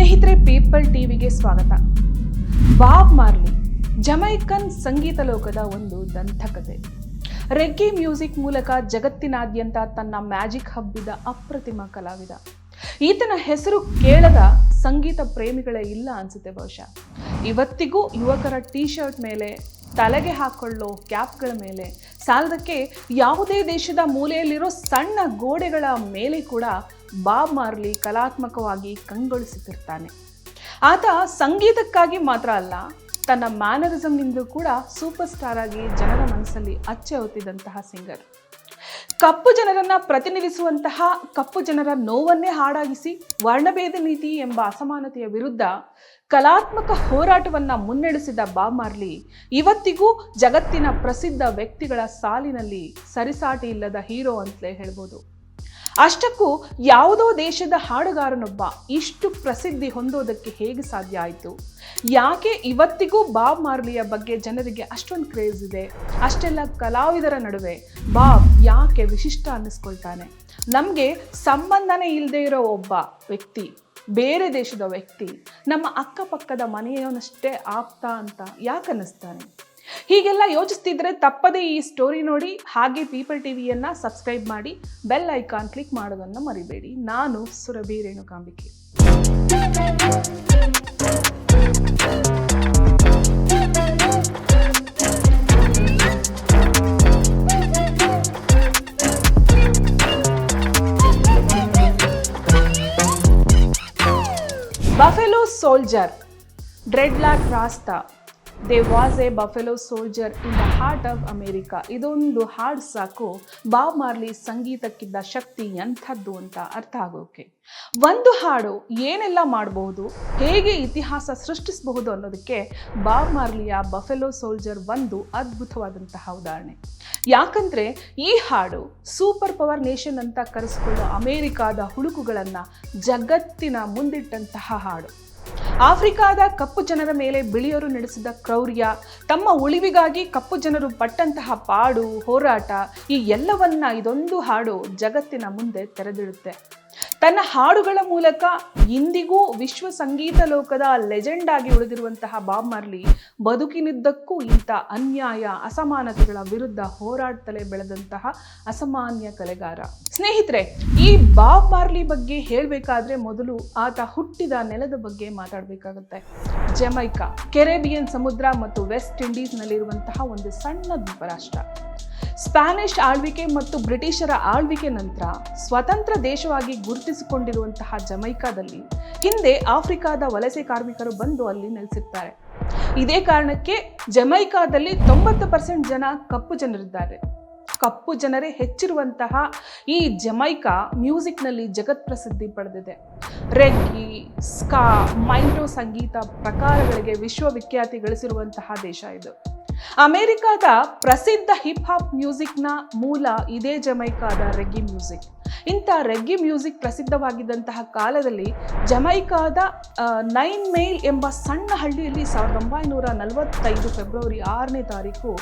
ಸ್ನೇಹಿತರೆ, ಪೀಪಲ್ ಟಿವಿಗೆ ಸ್ವಾಗತ. ಬಾಬ್ ಮಾರ್ಲಿ, ಜಮೈಕನ್ ಸಂಗೀತ ಲೋಕದ ಒಂದು ದಂತಕತೆ. ರೆಗ್ಗಿ ಮ್ಯೂಸಿಕ್ ಮೂಲಕ ಜಗತ್ತಿನಾದ್ಯಂತ ತನ್ನ ಮ್ಯಾಜಿಕ್ ಹಬ್ಬಿದ ಅಪ್ರತಿಮ ಕಲಾವಿದ. ಈತನ ಹೆಸರು ಕೇಳದ ಸಂಗೀತ ಪ್ರೇಮಿಗಳೇ ಇಲ್ಲ ಅನ್ಸುತ್ತೆ ಬಹುಶಃ. ಇವತ್ತಿಗೂ ಯುವಕರ ಟೀ ಶರ್ಟ್ ಮೇಲೆ, ತಲೆಗೆ ಹಾಕೊಳ್ಳೋ ಕ್ಯಾಪ್ಗಳ ಮೇಲೆ, ಸಾಲದಕ್ಕೆ ಯಾವುದೇ ದೇಶದ ಮೂಲೆಯಲ್ಲಿರೋ ಸಣ್ಣ ಗೋಡೆಗಳ ಮೇಲೆ ಕೂಡ ಬಾಬ್ ಮಾರ್ಲಿ ಕಲಾತ್ಮಕವಾಗಿ ಕಂಗೊಳಿಸುತ್ತಿರ್ತಾನೆ. ಆತ ಸಂಗೀತಕ್ಕಾಗಿ ಮಾತ್ರ ಅಲ್ಲ, ತನ್ನ ಮ್ಯಾನರಿಸಮ್ನಿಂದ ಕೂಡ ಸೂಪರ್ ಸ್ಟಾರ್ ಆಗಿ ಜನರ ಮನಸ್ಸಲ್ಲಿ ಅಚ್ಚೆ ಹೊತ್ತಿದಂತಹ ಸಿಂಗರ್. ಕಪ್ಪು ಜನರನ್ನು ಪ್ರತಿನಿಧಿಸುವಂತಹ ಕಪ್ಪು ಜನರ ನೋವನ್ನೇ ಹಾಡಾಗಿಸಿ ವರ್ಣಭೇದ ನೀತಿ ಎಂಬ ಅಸಮಾನತೆಯ ವಿರುದ್ಧ ಕಲಾತ್ಮಕ ಹೋರಾಟವನ್ನ ಮುನ್ನಡೆಸಿದ ಬಾಬ್ ಮಾರ್ಲಿ ಇವತ್ತಿಗೂ ಜಗತ್ತಿನ ಪ್ರಸಿದ್ಧ ವ್ಯಕ್ತಿಗಳ ಸಾಲಿನಲ್ಲಿ ಸರಿಸಾಟಿ ಇಲ್ಲದ ಹೀರೋ ಅಂತಲೇ ಹೇಳ್ಬೋದು. ಅಷ್ಟಕ್ಕೂ ಯಾವುದೋ ದೇಶದ ಹಾಡುಗಾರನೊಬ್ಬ ಇಷ್ಟು ಪ್ರಸಿದ್ಧಿ ಹೊಂದೋದಕ್ಕೆ ಹೇಗೆ ಸಾಧ್ಯ ಆಯಿತು? ಯಾಕೆ ಇವತ್ತಿಗೂ ಬಾಬ್ ಮಾರ್ಲಿಯ ಬಗ್ಗೆ ಜನರಿಗೆ ಅಷ್ಟೊಂದು ಕ್ರೇಜ್ ಇದೆ? ಅಷ್ಟೆಲ್ಲ ಕಲಾವಿದರ ನಡುವೆ ಬಾಬ್ ಯಾಕೆ ವಿಶಿಷ್ಟ ಅನ್ನಿಸ್ಕೊಳ್ತಾನೆ? ನಮಗೆ ಸಂಬಂಧನೇ ಇಲ್ಲದೆ ಇರೋ ಒಬ್ಬ ವ್ಯಕ್ತಿ, ಬೇರೆ ದೇಶದ ವ್ಯಕ್ತಿ, ನಮ್ಮ ಅಕ್ಕಪಕ್ಕದ ಮನೆಯವನಷ್ಟೇ ಆಪ್ತ ಅಂತ ಯಾಕೆ ಅನ್ನಿಸ್ತಾನೆ? ಹೀಗೆಲ್ಲ ಯೋಚಿಸ್ತಿದ್ರೆ ತಪ್ಪದೇ ಈ ಸ್ಟೋರಿ ನೋಡಿ ಹಾಗೆ ಪೀಪಲ್ ಟಿವಿಯನ್ನು ಸಬ್ಸ್ಕ್ರೈಬ್ ಮಾಡಿ ಬೆಲ್ ಐಕಾನ್ ಕ್ಲಿಕ್ ಮಾಡೋದನ್ನು ಮರಿಬೇಡಿ. ನಾನು Surabhi Renukambike. Buffalo soldier dreadlock rasta they was a buffalo soldier in the heart of America ಇದೊಂದು ಹಾಡು ಸಾಕು. ಬಾಬ್ ಮಾರ್ಲಿ ಸಂಗೀತಕ್ಕಿದ್ದ ಶಕ್ತಿ ಎಂಥದ್ದು ಅಂತ ಅರ್ಥ ಆಗೋಕೆ. ಒಂದು ಹಾಡು ಏನೆಲ್ಲ ಮಾಡಬಹುದು, ಹೇಗೆ ಇತಿಹಾಸ ಸೃಷ್ಟಿಸಬಹುದು ಅನ್ನೋದಕ್ಕೆ ಬಾಬ್ ಮಾರ್ಲಿಯ ಬಫೆಲೋ ಸೋಲ್ಜರ್ ಒಂದು ಅದ್ಭುತವಾದಂತಹ ಉದಾಹರಣೆ. ಯಾಕಂದ್ರೆ ಈ ಹಾಡು ಸೂಪರ್ ಪವರ್ ನೇಷನ್ ಅಂತ ಕರೆಸಿಕೊಳ್ಳೋ ಅಮೇರಿಕಾದ ಹುಡುಕುಗಳನ್ನು ಜಗತ್ತಿನ ಮುಂದಿಟ್ಟಂತಹ ಹಾಡು. ಆಫ್ರಿಕಾದ ಕಪ್ಪು ಜನರ ಮೇಲೆ ಬಿಳಿಯರು ನಡೆಸಿದ ಕ್ರೌರ್ಯ, ತಮ್ಮ ಉಳಿವಿಗಾಗಿ ಕಪ್ಪು ಜನರು ಪಟ್ಟಂತಹ ಪಾಡು, ಹೋರಾಟ, ಈ ಎಲ್ಲವನ್ನ ಇದೊಂದು ಹಾಡು ಜಗತ್ತಿನ ಮುಂದೆ ತೆರೆದಿಡುತ್ತೆ. ತನ್ನ ಹಾಡುಗಳ ಮೂಲಕ ಇಂದಿಗೂ ವಿಶ್ವ ಸಂಗೀತ ಲೋಕದ ಲೆಜೆಂಡ್ ಆಗಿ ಉಳಿದಿರುವಂತಹ ಬಾಬ್ ಮಾರ್ಲಿ ಬದುಕಿನಿದ್ದಕ್ಕೂ ಇಂಥ ಅನ್ಯಾಯ, ಅಸಮಾನತೆಗಳ ವಿರುದ್ಧ ಹೋರಾಡ್ತಲೇ ಬೆಳೆದಂತಹ ಅಸಾಮಾನ್ಯ ಕಲೆಗಾರ. ಸ್ನೇಹಿತರೆ, ಈ ಬಾಬ್ ಮಾರ್ಲಿ ಬಗ್ಗೆ ಹೇಳಬೇಕಾದ್ರೆ ಮೊದಲು ಆತ ಹುಟ್ಟಿದ ನೆಲದ ಬಗ್ಗೆ ಮಾತಾಡಬೇಕಾಗುತ್ತೆ. ಜಮೈಕಾ, ಕೆರೆಬಿಯನ್ ಸಮುದ್ರ ಮತ್ತು ವೆಸ್ಟ್ ಇಂಡೀಸ್ನಲ್ಲಿರುವಂತಹ ಒಂದು ಸಣ್ಣ ದ್ವೀಪ ರಾಷ್ಟ್ರ ಸ್ಪ್ಯಾನಿಷ್ ಆಳ್ವಿಕೆ ಮತ್ತು ಬ್ರಿಟಿಷರ ಆಳ್ವಿಕೆ ನಂತರ ಸ್ವತಂತ್ರ ದೇಶವಾಗಿ ಗುರುತಿಸಿಕೊಂಡಿರುವಂತಹ ಜಮೈಕಾದಲ್ಲಿ ಹಿಂದೆ ಆಫ್ರಿಕಾದ ವಲಸೆ ಕಾರ್ಮಿಕರು ಬಂದು ಅಲ್ಲಿ ನೆಲೆಸಿರ್ತಾರೆ ಇದೇ ಕಾರಣಕ್ಕೆ ಜಮೈಕಾದಲ್ಲಿ ತೊಂಬತ್ತು ಪರ್ಸೆಂಟ್ ಜನ ಕಪ್ಪು ಜನರಿದ್ದಾರೆ. ಕಪ್ಪು ಜನರೇ ಹೆಚ್ಚಿರುವಂತಹ ಈ ಜಮೈಕಾ ಮ್ಯೂಸಿಕ್ನಲ್ಲಿ ಜಗತ್ ಪ್ರಸಿದ್ಧಿ ಪಡೆದಿದೆ. ರೆಗ್ಗಿ, ಸ್ಕಾ ಮೈಂಡೋ ಸಂಗೀತ ಪ್ರಕಾರಗಳಿಗೆ ವಿಶ್ವವಿಖ್ಯಾತಿ ಗಳಿಸಿರುವಂತಹ ದೇಶ ಇದು. ಅಮೆರಿಕಾದ ಪ್ರಸಿದ್ಧ ಹಿಪ್ ಹಾಪ್ ಮ್ಯೂಸಿಕ್ನ ಮೂಲ ಇದೇ ಜಮೈಕಾದ ರೆಗ್ಗಿ ಮ್ಯೂಸಿಕ್ ಇಂಥ ರೆಗ್ಗಿ ಮ್ಯೂಸಿಕ್ ಪ್ರಸಿದ್ಧವಾಗಿದ್ದಂತಹ ಕಾಲದಲ್ಲಿ ಜಮೈಕಾದ ನೈನ್ ಮೇಲ್ ಎಂಬ ಸಣ್ಣ ಹಳ್ಳಿಯಲ್ಲಿ ಸಾವಿರದ ಒಂಬೈನೂರ ನಲವತ್ತೈದು ಫೆಬ್ರವರಿ ಆರನೇ ತಾರೀಕು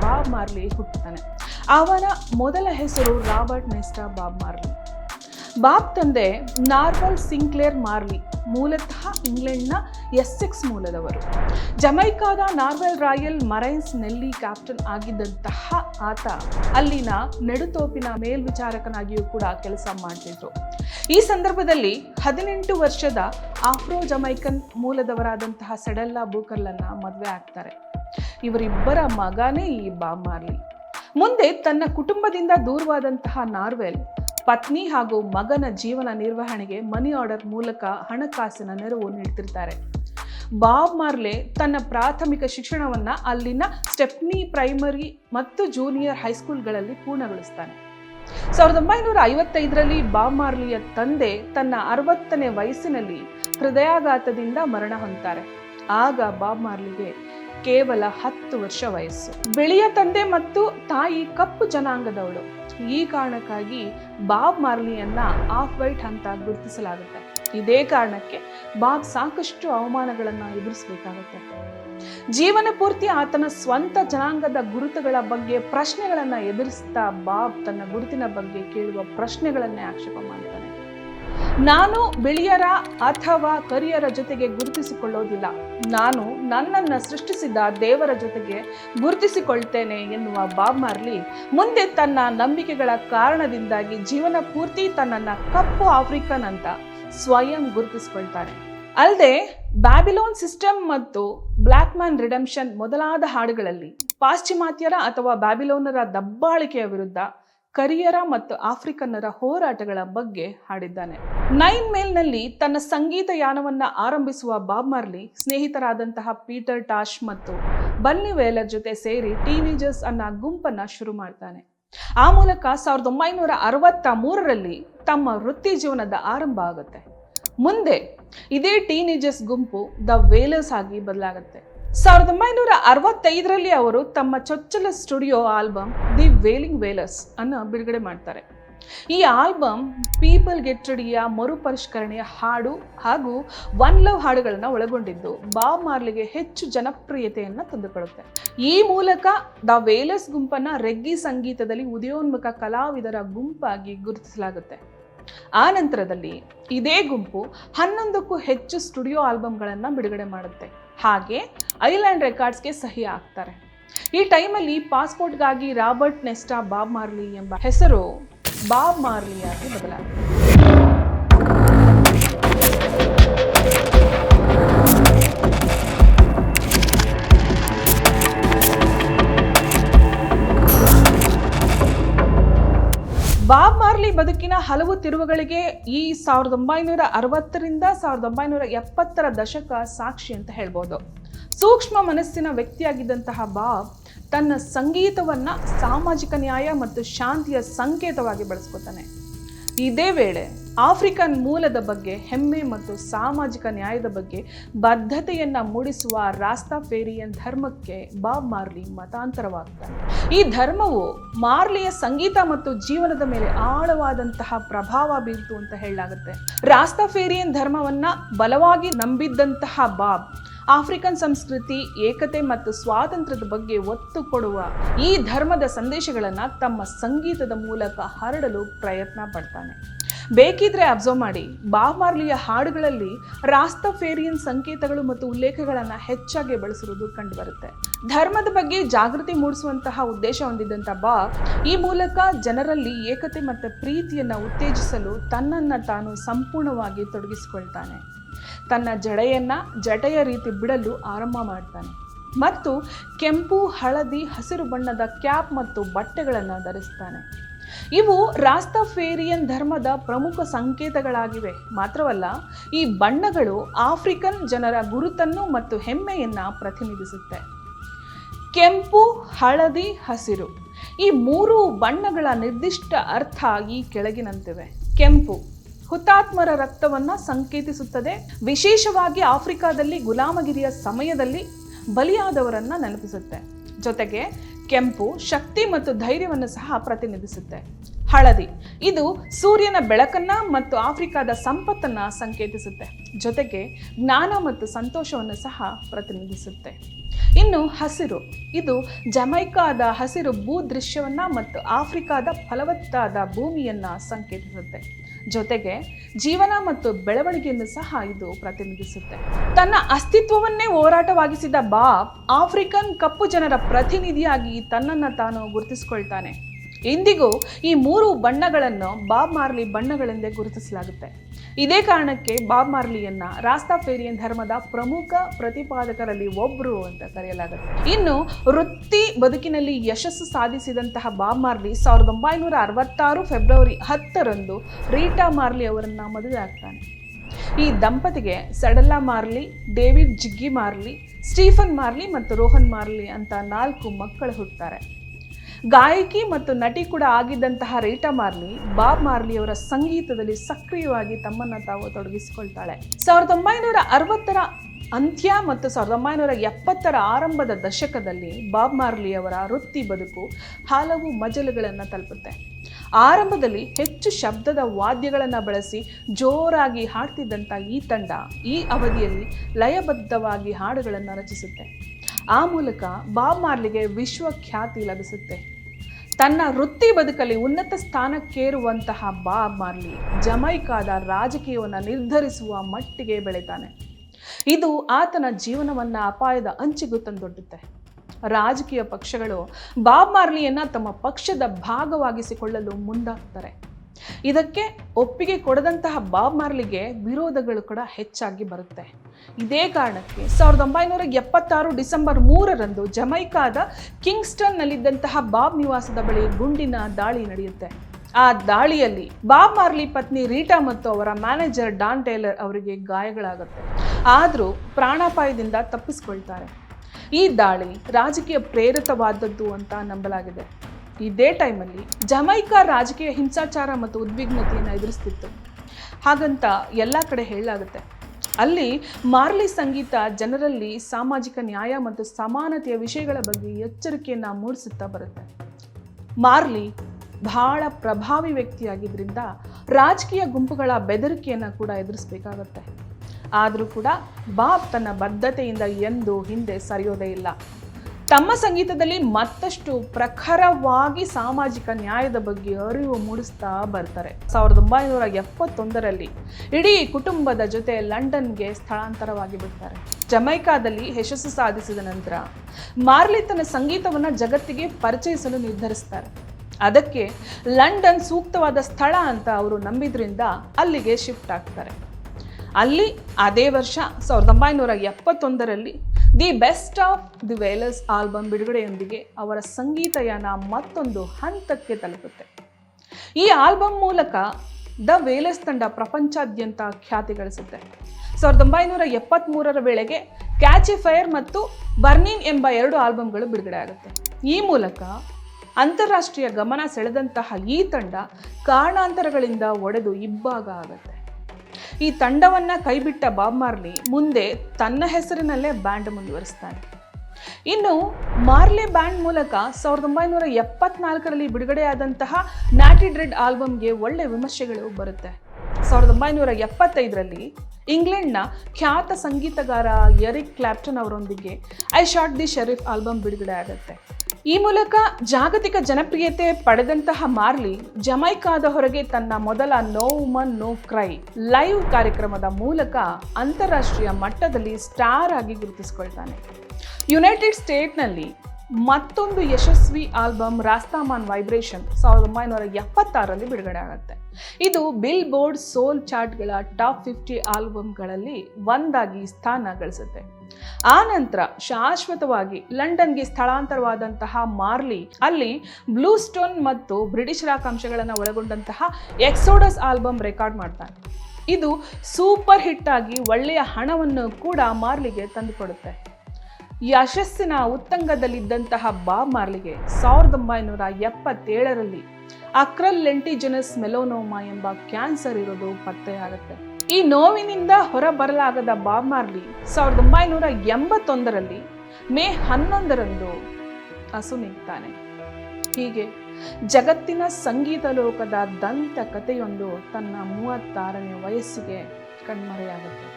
ಬಾಬ್ ಮಾರ್ಲಿ ಹುಟ್ಟುತ್ತಾನೆ. ಅವನ ಮೊದಲ ಹೆಸರು Robert Nesta Bob Marley. Bob ತಂದೆ ನಾರ್ವಲ್ ಸಿಂಕ್ಲೇರ್ ಮಾರ್ಲಿ ಮೂಲತಃ ಇಂಗ್ಲೆಂಡ್ನ ಎಸ್ಸೆಕ್ಸ್ ಮೂಲದವರು. ಜಮೈಕಾದ ನಾರ್ವೆಲ್ ರಾಯಲ್ ಮರೈನ್ಸ್ ನೆಲ್ಲಿ ಕ್ಯಾಪ್ಟನ್ ಆಗಿದ್ದಂತಹ ಆತ ಅಲ್ಲಿನ ನೆಡುತೋಪಿನ ಮೇಲ್ವಿಚಾರಕನಾಗಿಯೂ ಕೂಡ ಕೆಲಸ ಮಾಡ್ತಿದ್ರು. ಈ ಸಂದರ್ಭದಲ್ಲಿ ಹದಿನೆಂಟು ವರ್ಷದ ಆಫ್ರೋ ಜಮೈಕನ್ ಮೂಲದವರಾದಂತಹ ಸೆಡೆಲ್ಲಾ ಬೂಕರ್ಲನ್ನ ಮದುವೆ ಆಗ್ತಾರೆ. ಇವರಿಬ್ಬರ ಮಗನೇ ಈ ಬಾಬ್ ಮಾರ್ಲಿ. ಮುಂದೆ ತನ್ನ ಕುಟುಂಬದಿಂದ ದೂರವಾದಂತಹ ನಾರ್ವೆಲ್ ಪತ್ನಿ ಹಾಗೂ ಮಗನ ಜೀವನ ನಿರ್ವಹಣೆಗೆ ಮನಿ ಆರ್ಡರ್ ಮೂಲಕ ಹಣಕಾಸಿನ ನೆರವು ನೀಡ್ತಿರ್ತಾರೆ. ಬಾಬ್ ಮಾರ್ಲೆ ತನ್ನ ಪ್ರಾಥಮಿಕ ಶಿಕ್ಷಣವನ್ನು ಅಲ್ಲಿನ ಸ್ಟೆಪ್ನಿ ಪ್ರೈಮರಿ ಮತ್ತು ಜೂನಿಯರ್ ಹೈಸ್ಕೂಲ್ಗಳಲ್ಲಿ ಪೂರ್ಣಗೊಳಿಸ್ತಾನೆ. ಸಾವಿರದ ಒಂಬೈನೂರ ಐವತ್ತೈದರಲ್ಲಿ ಬಾಬ್ ಮಾರ್ಲಿಯ ತಂದೆ ತನ್ನ ಅರವತ್ತನೇ ವಯಸ್ಸಿನಲ್ಲಿ ಹೃದಯಾಘಾತದಿಂದ ಮರಣ ಹೊಂದ್ತಾರೆ. ಆಗ ಬಾಬ್ ಮಾರ್ಲಿಗೆ ಕೇವಲ ಹತ್ತು ವರ್ಷ ವಯಸ್ಸು. ಬಿಳಿಯ ತಂದೆ ಮತ್ತು ತಾಯಿ ಕಪ್ಪು ಜನಾಂಗದವಳು. ಈ ಕಾರಣಕ್ಕಾಗಿ ಬಾಬ್ ಮಾರ್ಲಿಯನ್ನ ಆಫ್ ವೈಟ್ ಅಂತ ಗುರುತಿಸಲಾಗುತ್ತೆ. ಇದೇ ಕಾರಣಕ್ಕೆ ಬಾಬ್ ಸಾಕಷ್ಟು ಅವಮಾನಗಳನ್ನು ಎದುರಿಸಬೇಕಾಗುತ್ತೆ. ಜೀವನ ಪೂರ್ತಿ ಆತನ ಸ್ವಂತ ಜನಾಂಗದ ಗುರುತುಗಳ ಬಗ್ಗೆ ಪ್ರಶ್ನೆಗಳನ್ನು ಎದುರಿಸ್ತಾ ಬಾಬ್ ತನ್ನ ಗುರುತಿನ ಬಗ್ಗೆ ಕೇಳುವ ಪ್ರಶ್ನೆಗಳನ್ನೇ ಆಕ್ಷೇಪ ಮಾಡ್ತಾನೆ ನಾನು ಬಿಳಿಯರ ಅಥವಾ ಕರಿಯರ ಜೊತೆಗೆ ಗುರುತಿಸಿಕೊಳ್ಳೋದಿಲ್ಲ. ನಾನು ನನ್ನನ್ನು ಸೃಷ್ಟಿಸಿದ ದೇವರ ಜೊತೆಗೆ ಗುರುತಿಸಿಕೊಳ್ತೇನೆ ಎನ್ನುವ ಬಾಬ್ ಮಾರ್ಲಿ ಮುಂದೆ ತನ್ನ ನಂಬಿಕೆಗಳ ಕಾರಣದಿಂದಾಗಿ ಜೀವನ ಪೂರ್ತಿ ತನ್ನನ್ನು ಕಪ್ಪು ಆಫ್ರಿಕನ್ ಅಂತ ಸ್ವಯಂ ಗುರುತಿಸಿಕೊಳ್ತಾರೆ ಅಲ್ಲದೆ ಬ್ಯಾಬಿಲೋನ್ ಸಿಸ್ಟಮ್ ಮತ್ತು ಬ್ಲ್ಯಾಕ್ ಮ್ಯಾನ್ ರಿಡೆಂಪ್ಷನ್ ಮೊದಲಾದ ಹಾಡುಗಳಲ್ಲಿ ಪಾಶ್ಚಿಮಾತ್ಯರ ಅಥವಾ ಬ್ಯಾಬಿಲೋನರ ದಬ್ಬಾಳಿಕೆಯ ವಿರುದ್ಧ ಕರಿಯರ ಮತ್ತು ಆಫ್ರಿಕನ್ನರ ಹೋರಾಟಗಳ ಬಗ್ಗೆ ಹಾಡಿದ್ದಾನೆ. ನೈನ್ ಮೇಲ್ನಲ್ಲಿ ತನ್ನ ಸಂಗೀತ ಯಾನವನ್ನ ಆರಂಭಿಸುವ ಬಾಬ್ ಮಾರ್ಲಿ, ಸ್ನೇಹಿತರಾದಂತಹ ಪೀಟರ್ ಟಾಶ್ ಮತ್ತು ಬನ್ನಿ ವೇಲರ್ ಜೊತೆ ಸೇರಿ ಟೀನೇಜರ್ಸ್ ಅನ್ನ ಗುಂಪನ್ನ ಶುರು ಮಾಡ್ತಾನೆ. ಆ ಮೂಲಕ ಸಾವಿರದ ಒಂಬೈನೂರ ಅರವತ್ತ ಮೂರರಲ್ಲಿ ತಮ್ಮ ವೃತ್ತಿ ಜೀವನದ ಆರಂಭ ಆಗುತ್ತೆ. ಮುಂದೆ ಇದೇ ಟೀನೇಜರ್ಸ್ ಗುಂಪು ದ ವೇಲರ್ಸ್ ಆಗಿ ಬದಲಾಗುತ್ತೆ. ಸಾವಿರದ ಒಂಬೈನೂರ ಅರವತ್ತೈದರಲ್ಲಿ ಅವರು ತಮ್ಮ ಚೊಚ್ಚಲ studio album the wailing wailers ಅನ್ನು ಬಿಡುಗಡೆ ಮಾಡ್ತಾರೆ. ಈ ಆಲ್ಬಮ್ ಪೀಪಲ್ ಗೆಟ್ ರೆಡಿಯ ಮರುಪರಿಷ್ಕರಣೆಯ ಹಾಡು ಹಾಗೂ ಒನ್ ಲವ್ ಹಾಡುಗಳನ್ನು ಒಳಗೊಂಡಿದ್ದು ಬಾಬ್ ಮಾರ್ಲಿಗೆ ಹೆಚ್ಚು ಜನಪ್ರಿಯತೆಯನ್ನು ತಂದುಕೊಡುತ್ತೆ. ಈ ಮೂಲಕ ದ ವೇಲರ್ಸ್ ಗುಂಪನ್ನು ರೆಗ್ಗಿ ಸಂಗೀತದಲ್ಲಿ ಉದಯೋನ್ಮುಖ ಕಲಾವಿದರ ಗುಂಪಾಗಿ ಗುರುತಿಸಲಾಗುತ್ತೆ. ಆ ನಂತರದಲ್ಲಿ ಇದೇ ಗುಂಪು ಹನ್ನೊಂದಕ್ಕೂ ಹೆಚ್ಚು ಸ್ಟುಡಿಯೋ ಆಲ್ಬಮ್ಗಳನ್ನು ಬಿಡುಗಡೆ ಮಾಡುತ್ತೆ. ಹಾಗೆ ಐಲ್ಯಾಂಡ್ ರೆಕಾರ್ಡ್ಸ್ಗೆ ಸಹಿ ಹಾಕ್ತಾರೆ. ಈ ಟೈಮಲ್ಲಿ ಪಾಸ್ಪೋರ್ಟ್ಗಾಗಿ ರಾಬರ್ಟ್ ನೆಸ್ಟಾ ಬಾಬ್ ಮಾರ್ಲಿ ಎಂಬ ಹೆಸರು ಬಾಬ್ ಮಾರ್ಲಿಯಾಗಿ ಬದಲಾಗಿದೆ. ಬಾಬ್ ಮಾರ್ಲಿ ಬದುಕಿನ ಹಲವು ತಿರುವುಗಳಿಗೆ ಈ ಸಾವಿರದ ಒಂಬೈನೂರ ಅರವತ್ತರಿಂದ ಸಾವಿರದ ಒಂಬೈನೂರ ಎಪ್ಪತ್ತರ ದಶಕ ಸಾಕ್ಷಿ ಅಂತ ಹೇಳ್ಬೋದು. ಸೂಕ್ಷ್ಮ ಮನಸ್ಸಿನ ವ್ಯಕ್ತಿಯಾಗಿದ್ದಂತಹ ಬಾಬ್ ತನ್ನ ಸಂಗೀತವನ್ನು ಸಾಮಾಜಿಕ ನ್ಯಾಯ ಮತ್ತು ಶಾಂತಿಯ ಸಂಕೇತವಾಗಿ ಬಳಸ್ಕೊತಾನೆ. ಇದೇ ವೇಳೆ ಆಫ್ರಿಕನ್ ಮೂಲದ ಬಗ್ಗೆ ಹೆಮ್ಮೆ ಮತ್ತು ಸಾಮಾಜಿಕ ನ್ಯಾಯದ ಬಗ್ಗೆ ಬದ್ಧತೆಯನ್ನು ಮೂಡಿಸುವ ರಾಸ್ತಾಫೇರಿಯನ್ ಧರ್ಮಕ್ಕೆ ಬಾಬ್ ಮಾರ್ಲಿ ಮತಾಂತರವಾಗ್ತಾನೆ ಈ ಧರ್ಮವು ಮಾರ್ಲಿಯ ಸಂಗೀತ ಮತ್ತು ಜೀವನದ ಮೇಲೆ ಆಳವಾದಂತಹ ಪ್ರಭಾವ ಬೀರಿತು ಅಂತ ಹೇಳಲಾಗುತ್ತೆ. ರಾಸ್ತಾಫೇರಿಯನ್ ಧರ್ಮವನ್ನ ಬಲವಾಗಿ ನಂಬಿದ್ದಂತಹ ಬಾಬ್ ಆಫ್ರಿಕನ್ ಸಂಸ್ಕೃತಿ, ಏಕತೆ ಮತ್ತು ಸ್ವಾತಂತ್ರ್ಯದ ಬಗ್ಗೆ ಒತ್ತು ಕೊಡುವ ಈ ಧರ್ಮದ ಸಂದೇಶಗಳನ್ನು ತಮ್ಮ ಸಂಗೀತದ ಮೂಲಕ ಹರಡಲು ಪ್ರಯತ್ನ ಪಡ್ತಾನೆ. ಬೇಕಿದ್ರೆ ಅಬ್ಸರ್ವ್ ಮಾಡಿ. ಬಾಬ್ ಮಾರ್ಲಿಯ ಹಾಡುಗಳಲ್ಲಿ ರಾಸ್ತಫೇರಿಯನ್ ಸಂಕೇತಗಳು ಮತ್ತು ಉಲ್ಲೇಖಗಳನ್ನು ಹೆಚ್ಚಾಗಿ ಬಳಸಿರುವುದು ಕಂಡುಬರುತ್ತೆ. ಧರ್ಮದ ಬಗ್ಗೆ ಜಾಗೃತಿ ಮೂಡಿಸುವಂತಹ ಉದ್ದೇಶ ಹೊಂದಿದ್ದಂಥ ಬಾಬ್ ಈ ಮೂಲಕ ಜನರಲ್ಲಿ ಏಕತೆ ಮತ್ತು ಪ್ರೀತಿಯನ್ನು ಉತ್ತೇಜಿಸಲು ತನ್ನನ್ನು ತಾನು ಸಂಪೂರ್ಣವಾಗಿ ತೊಡಗಿಸಿಕೊಳ್ತಾನೆ. ತನ್ನ ಜಡೆಯನ್ನು ಜಟೆಯ ರೀತಿ ಬಿಡಲು ಆರಂಭ ಮಾಡ್ತಾನೆ. ಮತ್ತು ಕೆಂಪು, ಹಳದಿ, ಹಸಿರು ಬಣ್ಣದ ಕ್ಯಾಪ್ ಮತ್ತು ಬಟ್ಟೆಗಳನ್ನು ಧರಿಸ್ತಾನೆ. ಇವು ರಾಸ್ತಾಫೇರಿಯನ್ ಧರ್ಮದ ಪ್ರಮುಖ ಸಂಕೇತಗಳಾಗಿವೆ. ಮಾತ್ರವಲ್ಲ, ಈ ಬಣ್ಣಗಳು ಆಫ್ರಿಕನ್ ಜನರ ಗುರುತನ್ನು ಮತ್ತು ಹೆಮ್ಮೆಯನ್ನು ಪ್ರತಿನಿಧಿಸುತ್ತೆ. ಕೆಂಪು, ಹಳದಿ, ಹಸಿರು ಈ ಮೂರು ಬಣ್ಣಗಳ ನಿರ್ದಿಷ್ಟ ಅರ್ಥ ಈ ಕೆಳಗಿನಂತಿವೆ. ಕೆಂಪು ಹುತಾತ್ಮರ ರಕ್ತವನ್ನು ಸಂಕೇತಿಸುತ್ತದೆ. ವಿಶೇಷವಾಗಿ ಆಫ್ರಿಕಾದಲ್ಲಿ ಗುಲಾಮಗಿರಿಯ ಸಮಯದಲ್ಲಿ ಬಲಿಯಾದವರನ್ನ ನೆನಪಿಸುತ್ತೆ. ಜೊತೆಗೆ ಕೆಂಪು ಶಕ್ತಿ ಮತ್ತು ಧೈರ್ಯವನ್ನು ಸಹ ಪ್ರತಿನಿಧಿಸುತ್ತೆ. ಹಳದಿ. ಇದು ಸೂರ್ಯನ ಬೆಳಕನ್ನ ಮತ್ತು ಆಫ್ರಿಕಾದ ಸಂಪತ್ತನ್ನ ಸಂಕೇತಿಸುತ್ತೆ. ಜೊತೆಗೆ ಜ್ಞಾನ ಮತ್ತು ಸಂತೋಷವನ್ನು ಸಹ ಪ್ರತಿನಿಧಿಸುತ್ತೆ. ಇನ್ನು ಹಸಿರು. ಇದು ಜಮೈಕಾದ ಹಸಿರು ಭೂ ದೃಶ್ಯವನ್ನ ಮತ್ತು ಆಫ್ರಿಕಾದ ಫಲವತ್ತಾದ ಭೂಮಿಯನ್ನ ಸಂಕೇತಿಸುತ್ತೆ. ಜೊತೆಗೆ ಜೀವನ ಮತ್ತು ಬೆಳವಣಿಗೆಯನ್ನು ಸಹ ಇದು ಪ್ರತಿನಿಧಿಸುತ್ತೆ. ತನ್ನ ಅಸ್ತಿತ್ವವನ್ನೇ ಹೋರಾಟವಾಗಿಸಿದ ಬಾಬ್ ಆಫ್ರಿಕನ್ ಕಪ್ಪು ಜನರ ಪ್ರತಿನಿಧಿಯಾಗಿ ತನ್ನನ್ನು ತಾನು ಗುರುತಿಸಿಕೊಳ್ತಾನೆ. ಇಂದಿಗೂ ಈ ಮೂರು ಬಣ್ಣಗಳನ್ನು ಬಾಬ್ ಮಾರ್ಲಿ ಬಣ್ಣಗಳೆಂದೇ ಗುರುತಿಸಲಾಗುತ್ತೆ. ಇದೇ ಕಾರಣಕ್ಕೆ ಬಾಬ್ ಮಾರ್ಲಿಯನ್ನ ರಾಸ್ತಾಫೇರಿಯನ್ ಧರ್ಮದ ಪ್ರಮುಖ ಪ್ರತಿಪಾದಕರಲ್ಲಿ ಒಬ್ಬರು ಅಂತ ಕರೆಯಲಾಗುತ್ತೆ. ಇನ್ನು ವೃತ್ತಿ ಬದುಕಿನಲ್ಲಿ ಯಶಸ್ಸು ಸಾಧಿಸಿದಂತಹ ಬಾಬ್ ಮಾರ್ಲಿ ಸಾವಿರದ ಒಂಬೈನೂರ ಅರವತ್ತಾರು ಫೆಬ್ರವರಿ ಹತ್ತರಂದು ರೀಟಾ ಮಾರ್ಲಿ ಅವರನ್ನ ಮದುವೆ ಆಗ್ತಾನೆ. ಈ ದಂಪತಿಗೆ ಸಡಲ್ಲಾ ಮಾರ್ಲಿ, ಡೇವಿಡ್ ಜಿಗ್ಗಿ ಮಾರ್ಲಿ, ಸ್ಟೀಫನ್ ಮಾರ್ಲಿ ಮತ್ತು ರೋಹನ್ ಮಾರ್ಲಿ ಅಂತ ನಾಲ್ಕು ಮಕ್ಕಳು ಹುಟ್ಟುತ್ತಾರೆ ಗಾಯಕಿ ಮತ್ತು ನಟಿ ಕೂಡ ಆಗಿದ್ದಂತಹ ರೀಟಾ ಮಾರ್ಲಿ, ಬಾಬ್ ಮಾರ್ಲಿಯವರ ಸಂಗೀತದಲ್ಲಿ ಸಕ್ರಿಯವಾಗಿ ತಮ್ಮನ್ನ ತಾವು ತೊಡಗಿಸಿಕೊಳ್ತಾಳೆ. ಸಾವಿರದ ಒಂಬೈನೂರ ಅರವತ್ತರ ಅಂತ್ಯ ಮತ್ತು ಸಾವಿರದ ಒಂಬೈನೂರ ಎಪ್ಪತ್ತರ ಆರಂಭದ ದಶಕದಲ್ಲಿ ಬಾಬ್ ಮಾರ್ಲಿಯವರ ವೃತ್ತಿ ಬದುಕು ಹಲವು ಮಜಲುಗಳನ್ನು ತಲುಪುತ್ತೆ. ಆರಂಭದಲ್ಲಿ ಹೆಚ್ಚು ಶಬ್ದದ ವಾದ್ಯಗಳನ್ನು ಬಳಸಿ ಜೋರಾಗಿ ಹಾಡ್ತಿದ್ದಂಥ ಈ ತಂಡ ಈ ಅವಧಿಯಲ್ಲಿ ಲಯಬದ್ಧವಾಗಿ ಹಾಡುಗಳನ್ನು ರಚಿಸುತ್ತೆ. ಆ ಮೂಲಕ ಬಾಬ್ ಮಾರ್ಲಿಗೆ ವಿಶ್ವಖ್ಯಾತಿ ಲಭಿಸುತ್ತೆ. ತನ್ನ ವೃತ್ತಿ ಬದುಕಲ್ಲಿ ಉನ್ನತ ಸ್ಥಾನಕ್ಕೇರುವಂತಹ ಬಾಬ್ ಮಾರ್ಲಿ ಜಮೈಕಾದ ರಾಜಕೀಯವನ್ನು ನಿರ್ಧರಿಸುವ ಮಟ್ಟಿಗೆ ಬೆಳಿತಾನೆ. ಇದು ಆತನ ಜೀವನವನ್ನ ಅಪಾಯದ ಅಂಚಿಗೂ ತಂದೊಡ್ಡುತ್ತೆ. ರಾಜಕೀಯ ಪಕ್ಷಗಳು ಬಾಬ್ ಮಾರ್ಲಿಯನ್ನ ತಮ್ಮ ಪಕ್ಷದ ಭಾಗವಾಗಿಸಿಕೊಳ್ಳಲು ಮುಂದಾಗ್ತಾರೆ. ಇದಕ್ಕೆ ಒಪ್ಪಿಗೆ ಕೊಡದಂತಹ ಬಾಬ್ ಮಾರ್ಲಿಗೆ ವಿರೋಧಗಳು ಕೂಡ ಹೆಚ್ಚಾಗಿ ಬರುತ್ತೆ. ಇದೇ ಕಾರಣಕ್ಕೆ ಸಾವಿರದ ಒಂಬೈನೂರ ಎಪ್ಪತ್ತಾರು ಡಿಸೆಂಬರ್ ಮೂರರಂದು ಜಮೈಕಾದ ಕಿಂಗ್ಸ್ಟನ್ನಲ್ಲಿದ್ದಂತಹ ಬಾಬ್ ನಿವಾಸದ ಬಳಿ ಗುಂಡಿನ ದಾಳಿ ನಡೆಯುತ್ತೆ. ಆ ದಾಳಿಯಲ್ಲಿ ಬಾಬ್ ಮಾರ್ಲಿ ಪತ್ನಿ ರೀಟಾ ಮತ್ತು ಅವರ ಮ್ಯಾನೇಜರ್ ಡಾನ್ ಟೇಲರ್ ಅವರಿಗೆ ಗಾಯಗಳಾಗುತ್ತೆ. ಆದರೂ ಪ್ರಾಣಾಪಾಯದಿಂದ ತಪ್ಪಿಸ್ಕೊಳ್ತಾರೆ. ಈ ದಾಳಿ ರಾಜಕೀಯ ಪ್ರೇರಿತವಾದದ್ದು ಅಂತ ನಂಬಲಾಗಿದೆ. ಇದೇ ಟೈಮಲ್ಲಿ ಜಮೈಕಾ ರಾಜಕೀಯ ಹಿಂಸಾಚಾರ ಮತ್ತು ಉದ್ವಿಗ್ನತೆಯನ್ನು ಎದುರಿಸ್ತಿತ್ತು. ಹಾಗಂತ ಎಲ್ಲ ಕಡೆ ಹೇಳಲಾಗುತ್ತೆ. ಅಲ್ಲಿ ಮಾರ್ಲಿ ಸಂಗೀತ ಜನರಲ್ಲಿ ಸಾಮಾಜಿಕ ನ್ಯಾಯ ಮತ್ತು ಸಮಾನತೆಯ ವಿಷಯಗಳ ಬಗ್ಗೆ ಎಚ್ಚರಿಕೆಯನ್ನು ಮೂಡಿಸುತ್ತಾ ಬರುತ್ತೆ. ಮಾರ್ಲಿ ಬಹಳ ಪ್ರಭಾವಿ ವ್ಯಕ್ತಿಯಾಗಿದ್ದರಿಂದ ರಾಜಕೀಯ ಗುಂಪುಗಳ ಬೆದರಿಕೆಯನ್ನು ಕೂಡ ಎದುರಿಸಬೇಕಾಗತ್ತೆ. ಆದರೂ ಕೂಡ ಬಾಬ್ ತನ್ನ ಬದ್ಧತೆಯಿಂದ ಎಂದು ಹಿಂದೆ ಸರಿಯೋದೇ ಇಲ್ಲ. ತಮ್ಮ ಸಂಗೀತದಲ್ಲಿ ಮತ್ತಷ್ಟು ಪ್ರಖರವಾಗಿ ಸಾಮಾಜಿಕ ನ್ಯಾಯದ ಬಗ್ಗೆ ಅರಿವು ಮೂಡಿಸ್ತಾ ಬರ್ತಾರೆ. ಸಾವಿರದ ಒಂಬೈನೂರ ಎಪ್ಪತ್ತೊಂದರಲ್ಲಿ ಇಡೀ ಕುಟುಂಬದ ಜೊತೆ ಲಂಡನ್ಗೆ ಸ್ಥಳಾಂತರವಾಗಿ ಬಿಡ್ತಾರೆ. ಜಮೈಕಾದಲ್ಲಿ ಯಶಸ್ಸು ಸಾಧಿಸಿದ ನಂತರ ಮಾರ್ಲಿ ತನ್ನ ಸಂಗೀತವನ್ನು ಜಗತ್ತಿಗೆ ಪರಿಚಯಿಸಲು ನಿರ್ಧರಿಸ್ತಾರೆ. ಅದಕ್ಕೆ ಲಂಡನ್ ಸೂಕ್ತವಾದ ಸ್ಥಳ ಅಂತ ಅವರು ನಂಬಿದ್ರಿಂದ ಅಲ್ಲಿಗೆ ಶಿಫ್ಟ್ ಆಗ್ತಾರೆ. ಅಲ್ಲಿ ಅದೇ ವರ್ಷ ಸಾವಿರದ ಒಂಬೈನೂರ ಎಪ್ಪತ್ತೊಂದರಲ್ಲಿ the best of the wailers album ಬಿಡುಗಡೆಯೊಂದಿಗೆ ಅವರ ಸಂಗೀತಯಾನ ಮತ್ತೊಂದು ಹಂತಕ್ಕೆ ತಲುಪುತ್ತೆ. ಈ ಆಲ್ಬಮ್ ಮೂಲಕ ದ ವೇಲರ್ಸ್ ತಂಡ ಪ್ರಪಂಚಾದ್ಯಂತ ಖ್ಯಾತಿ ಗಳಿಸುತ್ತೆ. ಸಾವಿರದ ಒಂಬೈನೂರ ಎಪ್ಪತ್ತ್ಮೂರರ ವೇಳೆಗೆ ಕ್ಯಾಚಿ ಫೈರ್ ಮತ್ತು ಬರ್ನಿಂಗ್ ಎಂಬ ಎರಡು ಆಲ್ಬಮ್ಗಳು ಬಿಡುಗಡೆ ಆಗುತ್ತೆ. ಈ ಮೂಲಕ ಅಂತಾರಾಷ್ಟ್ರೀಯ ಗಮನ ಸೆಳೆದಂತಹ ಈ ತಂಡ ಕಾರಣಾಂತರಗಳಿಂದ ಒಡೆದು ಇಬ್ಬಾಗ ಆಗುತ್ತೆ. ಈ ತಂಡವನ್ನ ಕೈಬಿಟ್ಟ ಬಾಬ್ ಮಾರ್ಲಿ ಮುಂದೆ ತನ್ನ ಹೆಸರಿನಲ್ಲೇ ಬ್ಯಾಂಡ್ ಮುಂದುವರಿಸ್ತಾನೆ. ಇನ್ನು ಮಾರ್ಲಿ ಬ್ಯಾಂಡ್ ಮೂಲಕ ಸಾವಿರದ ಒಂಬೈನೂರ ಎಪ್ಪತ್ನಾಲ್ಕರಲ್ಲಿ ಬಿಡುಗಡೆಯಾದಂತಹ ನ್ಯಾಟಿ ಡ್ರೆಡ್ ಆಲ್ಬಮ್ಗೆ ಒಳ್ಳೆ ವಿಮರ್ಶೆಗಳು ಬರುತ್ತೆ. ಸಾವಿರದ ಒಂಬೈನೂರ ಎಪ್ಪತ್ತೈದರಲ್ಲಿ ಇಂಗ್ಲೆಂಡ್ನ ಖ್ಯಾತ ಸಂಗೀತಗಾರ ಎರಿಕ್ ಕ್ಲಾಪ್ಟನ್ ಅವರೊಂದಿಗೆ I shot the sheriff album ಬಿಡುಗಡೆ ಆಗುತ್ತೆ. ಈ ಮೂಲಕ ಜಾಗತಿಕ ಜನಪ್ರಿಯತೆ ಪಡೆದಂತಹ ಮಾರ್ಲಿ ಜಮೈಕಾದ ಹೊರಗೆ ತನ್ನ ಮೊದಲ no man no cry live ಕಾರ್ಯಕ್ರಮದ ಮೂಲಕ ಅಂತಾರಾಷ್ಟ್ರೀಯ ಮಟ್ಟದಲ್ಲಿ ಸ್ಟಾರ್ ಆಗಿ ಗುರುತಿಸಿಕೊಳ್ತಾನೆ. ಯುನೈಟೆಡ್ ಸ್ಟೇಟ್ನಲ್ಲಿ ಮತ್ತೊಂದು ಯಶಸ್ವಿ ಆಲ್ಬಮ್ ರಾಸ್ತಾಮಾನ್ ವೈಬ್ರೇಷನ್ ಸಾವಿರದ ಒಂಬೈನೂರ ಎಪ್ಪತ್ತಾರಲ್ಲಿ ಬಿಡುಗಡೆ ಆಗುತ್ತೆ. ಇದು ಬಿಲ್ ಬೋರ್ಡ್ ಸೋಲ್ ಚಾರ್ಟ್ಗಳ ಟಾಪ್ ಫಿಫ್ಟಿ ಆಲ್ಬಮ್ಗಳಲ್ಲಿ ಒಂದಾಗಿ ಸ್ಥಾನ ಗಳಿಸುತ್ತೆ. ಆ ನಂತರ ಶಾಶ್ವತವಾಗಿ ಲಂಡನ್ಗೆ ಸ್ಥಳಾಂತರವಾದಂತಹ ಮಾರ್ಲಿ, ಅಲ್ಲಿ ಬ್ಲೂ ಸ್ಟೋನ್ ಮತ್ತು ಬ್ರಿಟಿಷ್ ರಾಕ್ ಅಂಶಗಳನ್ನು ಒಳಗೊಂಡಂತಹ ಎಕ್ಸೋಡಸ್ ಆಲ್ಬಮ್ ರೆಕಾರ್ಡ್ ಮಾಡ್ತಾನೆ. ಇದು ಸೂಪರ್ ಹಿಟ್ ಆಗಿ ಒಳ್ಳೆಯ ಹಣವನ್ನು ಕೂಡ ಮಾರ್ಲಿಗೆ ತಂದುಕೊಡುತ್ತೆ. ಯಶಸ್ಸಿನ ಉತ್ತಂಗದಲ್ಲಿದ್ದಂತಹ ಬಾಬ್ ಮಾರ್ಲಿಗೆ ಸಾವಿರದ ಒಂಬೈನೂರ ಎಪ್ಪತ್ತೇಳರಲ್ಲಿ ಅಕ್ರಲ್ ಲೆಂಟಿಜನಸ್ ಮೆಲೋನೋಮಾ ಎಂಬ ಕ್ಯಾನ್ಸರ್ ಇರೋದು ಪತ್ತೆಯಾಗುತ್ತೆ. ಈ ನೋವಿನಿಂದ ಹೊರಬರಲಾಗದ ಬಾಬ್ ಮಾರ್ಲಿ ಸಾವಿರದ ಒಂಬೈನೂರ ಎಂಬತ್ತೊಂದರಲ್ಲಿ ಮೇ ಹನ್ನೊಂದರಂದು ಅಸುನೀಗ್ತಾನೆ ಹೀಗೆ ಜಗತ್ತಿನ ಸಂಗೀತ ಲೋಕದ ದಂತ ಕಥೆಯೊಂದು ತನ್ನ ಮೂವತ್ತಾರನೇ ವಯಸ್ಸಿಗೆ ಕಣ್ಮರೆಯಾಗುತ್ತೆ.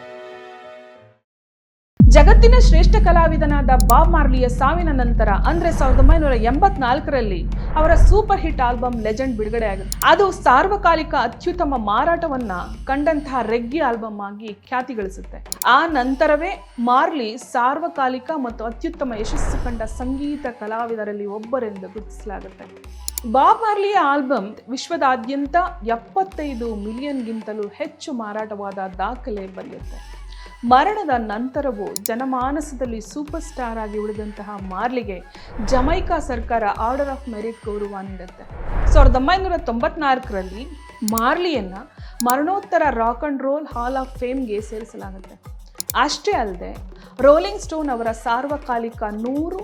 ಜಗತ್ತಿನ ಶ್ರೇಷ್ಠ ಕಲಾವಿದನಾದ ಬಾಬ್ ಮಾರ್ಲಿಯ ಸಾವಿನ ನಂತರ ಅಂದ್ರೆ ಸಾವಿರದ ಒಂಬೈನೂರ ಎಂಬತ್ನಾಲ್ಕರಲ್ಲಿ ಅವರ ಸೂಪರ್ ಹಿಟ್ ಆಲ್ಬಮ್ ಲೆಜೆಂಡ್ ಬಿಡುಗಡೆ ಆಗುತ್ತೆ ಅದು ಸಾರ್ವಕಾಲಿಕ ಅತ್ಯುತ್ತಮ ಮಾರಾಟವನ್ನ ಕಂಡಂತಹ ರೆಗ್ಗಿ ಆಲ್ಬಮ್ ಆಗಿ ಖ್ಯಾತಿ ಗಳಿಸುತ್ತೆ ಆ ನಂತರವೇ ಮಾರ್ಲಿ ಸಾರ್ವಕಾಲಿಕ ಮತ್ತು ಅತ್ಯುತ್ತಮ ಯಶಸ್ಸು ಕಂಡ ಸಂಗೀತ ಕಲಾವಿದರಲ್ಲಿ ಒಬ್ಬರೆಂದು ಗುರುತಿಸಲಾಗುತ್ತೆ. ಬಾಬ್ ಮಾರ್ಲಿಯ ಆಲ್ಬಮ್ ವಿಶ್ವದಾದ್ಯಂತ ಎಪ್ಪತ್ತೈದು ಮಿಲಿಯನ್ಗಿಂತಲೂ ಹೆಚ್ಚು ಮಾರಾಟವಾದ ದಾಖಲೆ ಬರೆಯುತ್ತೆ. ಮರಣದ ನಂತರವೂ ಜನಮಾನಸದಲ್ಲಿ ಸೂಪರ್ ಸ್ಟಾರ್ ಆಗಿ ಉಳಿದಂತಹ ಮಾರ್ಲಿಗೆ ಜಮೈಕಾ ಸರ್ಕಾರ ಆರ್ಡರ್ ಆಫ್ ಮೆರಿಟ್ ಗೌರವ ನೀಡುತ್ತೆ. ಸಾವಿರದ ಒಂಬೈನೂರ ತೊಂಬತ್ನಾಲ್ಕರಲ್ಲಿ ಮಾರ್ಲಿಯನ್ನು ಮರಣೋತ್ತರ rock and roll hall of ಫೇಮ್ಗೆ ಸೇರಿಸಲಾಗುತ್ತೆ. ಅಷ್ಟೇ ಅಲ್ಲದೆ ರೋಲಿಂಗ್ ಸ್ಟೋನ್ ಅವರ ಸಾರ್ವಕಾಲಿಕ ನೂರು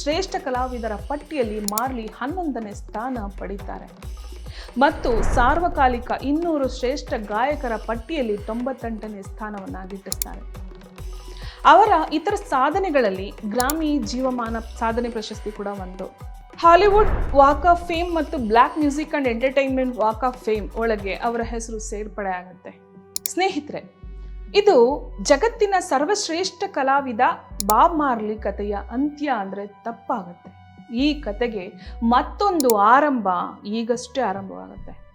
ಶ್ರೇಷ್ಠ ಕಲಾವಿದರ ಪಟ್ಟಿಯಲ್ಲಿ ಮಾರ್ಲಿ ಹನ್ನೊಂದನೇ ಸ್ಥಾನ ಪಡೀತಾರೆ. ಮತ್ತು ಸಾರ್ವಕಾಲಿಕ ಇನ್ನೂರು ಶ್ರೇಷ್ಠ ಗಾಯಕರ ಪಟ್ಟಿಯಲ್ಲಿ ತೊಂಬತ್ತೆಂಟನೇ ಸ್ಥಾನವನ್ನು ಗಿಟ್ಟಿಸ್ತಾರೆ ಅವರ ಇತರ ಸಾಧನೆಗಳಲ್ಲಿ ಗ್ರಾಮಿ ಜೀವಮಾನ ಸಾಧನೆ ಪ್ರಶಸ್ತಿ ಕೂಡ ಒಂದು. ಹಾಲಿವುಡ್, ವಾಕ್ ಆಫ್ ಫೇಮ್ ಮತ್ತು black music and entertainment walk of fame ಒಳಗೆ ಅವರ ಹೆಸರು ಸೇರ್ಪಡೆ ಆಗುತ್ತೆ. ಸ್ನೇಹಿತರೆ, ಇದು ಜಗತ್ತಿನ ಸರ್ವಶ್ರೇಷ್ಠ ಕಲಾವಿದ ಬಾಬ್ ಮಾರ್ಲಿ ಕಥೆಯ ಅಂತ್ಯ ಅಂದರೆ ತಪ್ಪಾಗುತ್ತೆ. ಈ ಕತೆಗೆ ಮತ್ತೊಂದು ಆರಂಭ ಈಗಷ್ಟೇ ಆರಂಭವಾಗುತ್ತೆ.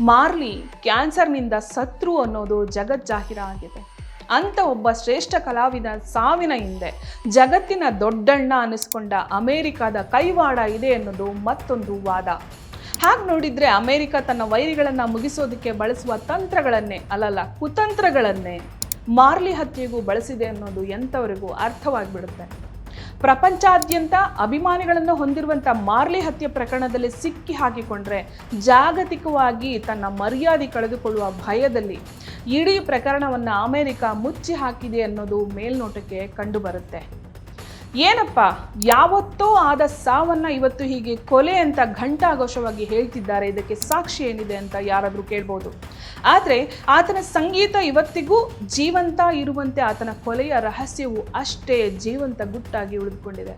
ಮಾರ್ಲಿ ಕ್ಯಾನ್ಸರ್ನಿಂದ ಸತ್ರು ಅನ್ನೋದು ಜಗಜ್ಜಾಹಿರ ಆಗಿದೆ. ಅಂತ ಒಬ್ಬ ಶ್ರೇಷ್ಠ ಕಲಾವಿದ ಸಾವಿನ ಹಿಂದೆ ಜಗತ್ತಿನ ದೊಡ್ಡಣ್ಣ ಅನಿಸ್ಕೊಂಡ ಅಮೇರಿಕಾದ ಕೈವಾಡ ಇದೆ ಅನ್ನೋದು ಮತ್ತೊಂದು ವಾದ. ಹಾಗೆ ನೋಡಿದರೆ ಅಮೇರಿಕ ತನ್ನ ವೈರಿಗಳನ್ನು ಮುಗಿಸೋದಕ್ಕೆ ಬಳಸುವ ತಂತ್ರಗಳನ್ನೇ ಅಲ್ಲಲ್ಲ, ಕುತಂತ್ರಗಳನ್ನೇ ಮಾರ್ಲಿ ಹತ್ಯೆಗೂ ಬಳಸಿದೆ ಅನ್ನೋದು ಎಂಥವರಿಗೂ ಅರ್ಥವಾಗಿಬಿಡುತ್ತೆ. ಪ್ರಪಂಚಾದ್ಯಂತ ಅಭಿಮಾನಿಗಳನ್ನು ಹೊಂದಿರುವಂಥ ಮಾರ್ಲಿ ಹತ್ಯೆ ಪ್ರಕರಣದಲ್ಲಿ ಸಿಕ್ಕಿ ಹಾಕಿಕೊಂಡ್ರೆ ಜಾಗತಿಕವಾಗಿ ತನ್ನ ಮರ್ಯಾದೆ ಕಳೆದುಕೊಳ್ಳುವ ಭಯದಲ್ಲಿ ಇಡೀ ಪ್ರಕರಣವನ್ನು ಅಮೆರಿಕ ಮುಚ್ಚಿ ಹಾಕಿದೆ ಅನ್ನೋದು ಮೇಲ್ನೋಟಕ್ಕೆ ಕಂಡುಬರುತ್ತೆ ಏನಪ್ಪ ಯಾವತ್ತೋ ಆದ ಸಾವನ್ನ ಇವತ್ತು ಹೀಗೆ ಕೊಲೆ ಅಂತ ಘಂಟಾಘೋಷವಾಗಿ ಹೇಳ್ತಿದ್ದಾರೆ ಇದಕ್ಕೆ ಸಾಕ್ಷಿ ಏನಿದೆ ಅಂತ ಯಾರಾದರೂ ಕೇಳ್ಬೋದು ಆದರೆ ಆತನ ಸಂಗೀತ ಇವತ್ತಿಗೂ ಜೀವಂತ ಇರುವಂತೆ ಆತನ ಕೊಲೆಯ ರಹಸ್ಯವು ಅಷ್ಟೇ ಜೀವಂತ ಗುಟ್ಟಾಗಿ ಉಳಿದುಕೊಂಡಿದೆ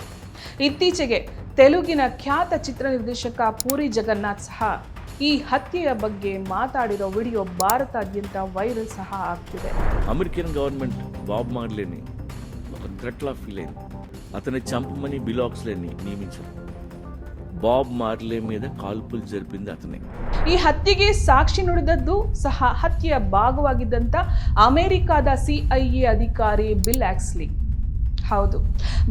ಇತ್ತೀಚೆಗೆ ತೆಲುಗಿನ ಖ್ಯಾತ ಚಿತ್ರ ನಿರ್ದೇಶಕ ಪೂರಿ ಜಗನ್ನಾಥ್ ಸಹ ಈ ಹತ್ಯೆಯ ಬಗ್ಗೆ ಮಾತಾಡಿರೋ ವಿಡಿಯೋ భారతాద్యంత వైరల్ సహా ಆಗ್ತಿದೆ అమెరికన్ గవర్నమెంట్ బాబ్ మార్లేని ఒక థ్రెట్లా ఫీల్ అయింది అతని చంపమని బిలాక్స్లేని నియమించారు బాబ్ మార్లే మీద కాల్పులు జరిపింది అతనే ಈ ಹತ್ಯೆಗೆ ಸಾಕ್ಷಿ ನುಡಿದದ್ದು ಸಹ ಹತ್ಯೆಯ ಭಾಗವಾಗಿದ್ದಂಥ ಅಮೆರಿಕಾದ ಸಿಐಎ ಅಧಿಕಾರಿ ಬಿಲ್ ಆಕ್ಸ್ಲಿ ಹೌದು